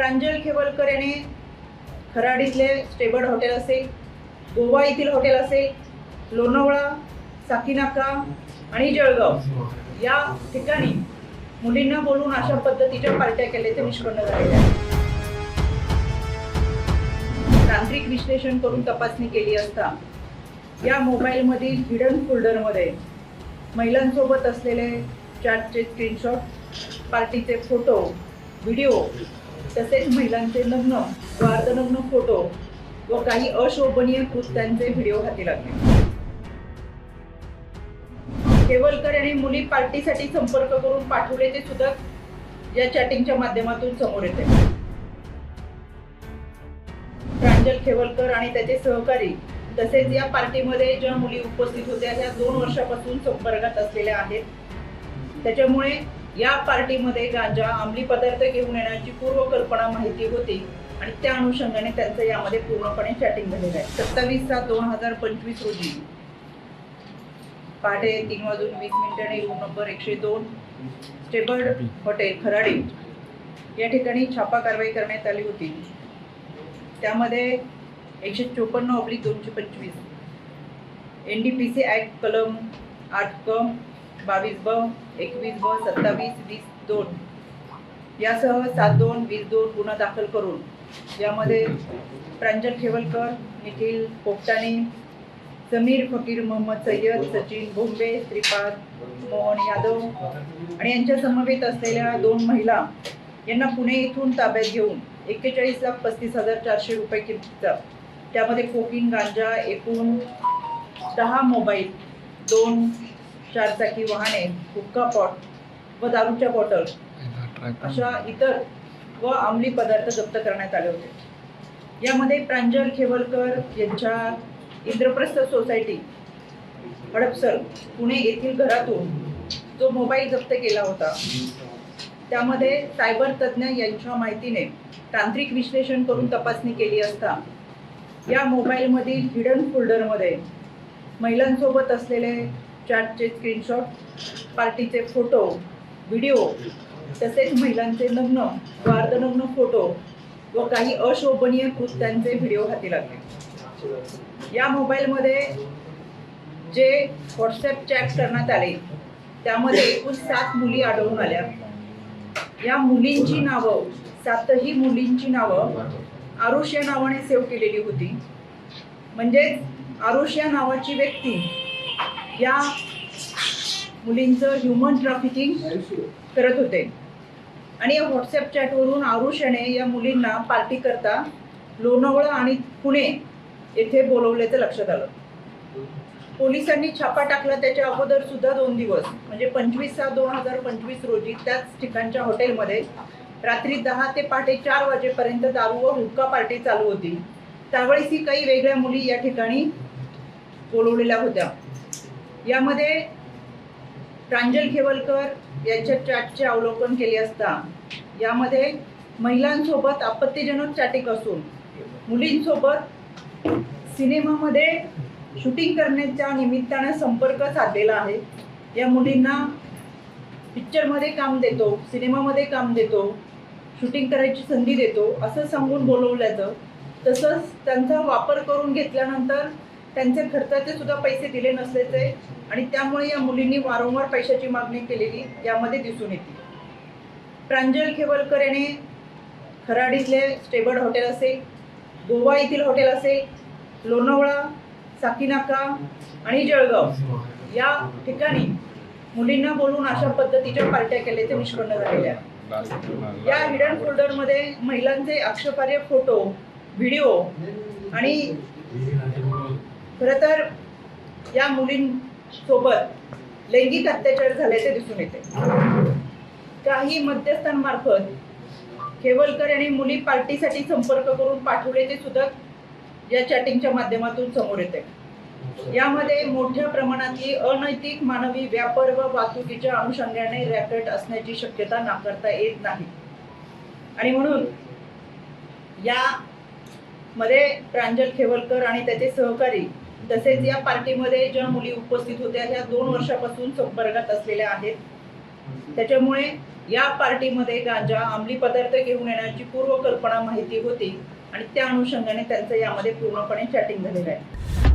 प्रांजल खेवलकर याने खराडीतले स्टेबर्ड हॉटेल असेल गोवा येथील हॉटेल असेल लोणावळा साकीनाका आणि जळगाव या ठिकाणी मुलींना बोलून अशा पद्धतीच्या पार्ट्या केल्याचे निष्पन्न झालेले आहे तांत्रिक विश्लेषण करून तपासणी केली असता या मोबाईलमधील हिडन फोल्डरमध्ये महिलांसोबत असलेले चॅटचे स्क्रीनशॉट पार्टीचे फोटो व्हिडिओ तसेच महिलांचे नग्न व अर्धनग्न फोटो व काही अशोभनीय कृत्यांचे व्हिडिओ हाती लागले. केवलकर यांनी मुली पार्टीसाठी संपर्क करून पाठवले ते सुद्धा या चॅटिंगच्या माध्यमातून समोर येते. प्रांजल खेवलकर आणि त्याचे सहकारी तसेच या पार्टीमध्ये ज्या मुली उपस्थित होत्या त्या दोन वर्षापासून संपर्कात असलेल्या आहेत. त्याच्यामुळे या पार्टीमध्ये गांजा अंमली पदार्थ घेऊन येण्याची पूर्वकल्पना माहिती होती आणि त्या अनुषंगाने त्यांचं यामध्ये पूर्णपणे चॅटिंग झालेलं आहे. सत्तावीस सात दोन हजार पंचवीस रोजी. पहाटे तीन वाजून वीस मिनिटांनी रूम नंबर एकशे दोन स्टेबर्ड हॉटेल खराडी. या ठिकाणी छापा कारवाई करण्यात आली होती. त्यामध्ये एकशे चोपन्न ऑब्लिक दोनशे पंचवीस. N D P C act कलम आठ क बावीस ब एकवीस ब सत्तावीस वीस दोन. यासह सात दोन वीस दोन गुन्हा दाखल करून यामध्ये प्रांजल खेवलकर निखिल पोपटाने समीर फकीर मोहम्मद सय्यद सचिन बोंबे श्रीपाद मोहन यादव आणि यांच्या समवेत असलेल्या दोन महिला यांना पुणे येथून ताब्यात घेऊन एक्केचाळीस लाख पस्तीस हजार चारशे रुपये किमतीचा त्यामध्ये कोकिन गांजा एकूण दहा मोबाईल दोन चारचाकी वाहने हुक्का पॉट व दारूच्या बॉटल अशा इतर व अंमली पदार्थ जप्त करण्यात आले होते. यामध्ये प्रांजल खेवलकर यांच्या इंद्रप्रस्थ सोसायटी हडपसर पुणे येथील घरातून जो मोबाईल जप्त केला होता त्यामध्ये सायबर तज्ज्ञ यांच्या माहितीने तांत्रिक विश्लेषण करून तपासणी केली असता या मोबाईलमधील हिडन फोल्डरमध्ये महिलांसोबत असलेले चॅटचे स्क्रीनशॉट पार्टीचे फोटो व्हिडिओ तसेच महिलांचे नग्न व अर्धनग्न फोटो व काही अशोभनीय कृत्यांचे व्हिडिओ हाती लागले. या मोबाईलमध्ये जे व्हॉट्सॲप चॅट करण्यात आले त्यामध्ये एकूण सात मुली आढळून आल्या. या मुलींची नावं सातही मुलींची नावं आरुष या नावाने सेव्ह केलेली होती. म्हणजेच आरुष या नावाची व्यक्ती या मुलींचं ह्युमन ट्रॅफिकिंग करत होते. आणि या व्हॉट्सअप चॅटवरून आरुष या मुलींना पार्टी करता लोणावळा आणि पुणे येथे बोलवल्याचं लक्षात आलं. पोलिसांनी छापा टाकला त्याच्या अगोदर सुद्धा दोन दिवस म्हणजे पंचवीस सहा दोन हजार पंचवीस रोजी त्याच ठिकाणच्या हॉटेलमध्ये रात्री दहा ते पहाटे चार वाजेपर्यंत दारू व हुक्का पार्टी चालू होती. त्यावेळेस ही काही वेगळ्या मुली या ठिकाणी बोलवलेल्या होत्या. यामध्ये प्रांजल खेवलकर यांच्या चॅटचे अवलोकन केले असता यामध्ये महिलांसोबत आपत्तीजनक चॅटिंग असून मुलींसोबत सिनेमामध्ये शूटिंग करण्याच्या निमित्तानं संपर्क साधलेला आहे. या मुलींना पिक्चरमध्ये काम देतो सिनेमामध्ये काम देतो शूटिंग करायची संधी देतो असं सांगून बोलवल्याचं तसंच त्यांचा वापर करून घेतल्यानंतर त्यांचे खर्चाचे सुद्धा पैसे दिले नसल्याचे आणि त्यामुळे या मुलींनी वारंवार पैशाची मागणी केलेली यामध्ये दिसून येते. प्रांजल खेवलकर याने खराडीतले स्टेबर्ड हॉटेल असेल गोवा येथील हॉटेल असेल लोणावळा साकीनाका आणि जळगाव या ठिकाणी मुलींना बोलून अशा पद्धतीच्या पार्ट्या केल्याचे निष्पन्न झालेल्या या हिडन फोल्डरमध्ये महिलांचे आक्षेपार्ह फोटो व्हिडिओ आणि खरं तर या मुलींसोबत लैंगिक अत्याचार झाल्याचे दिसून येते. काही मध्यस्थांमार्फत केवलकर यांनी मुली पार्टीसाठी संपर्क करून पाठवल्याचे सुद्धा या चॅटिंगच्या माध्यमातून समोर येते. यामध्ये मोठ्या प्रमाणातली अनैतिक मानवी व्यापार व वाहतुकीच्या अनुषंगाने रॅकेट असण्याची शक्यता नाकारता येत नाही. आणि म्हणून या मध्ये प्रांजल खेवलकर आणि त्याचे सहकारी तसेच या पार्टीमध्ये ज्या मुली उपस्थित होत्या ह्या दोन वर्षापासून संपर्कात असलेल्या आहेत. त्याच्यामुळे या पार्टीमध्ये गांजा अंमली पदार्थ घेऊन येण्याची पूर्वकल्पना माहिती होती आणि त्या अनुषंगाने त्यांचं यामध्ये पूर्णपणे चॅटिंग झालेलं आहे.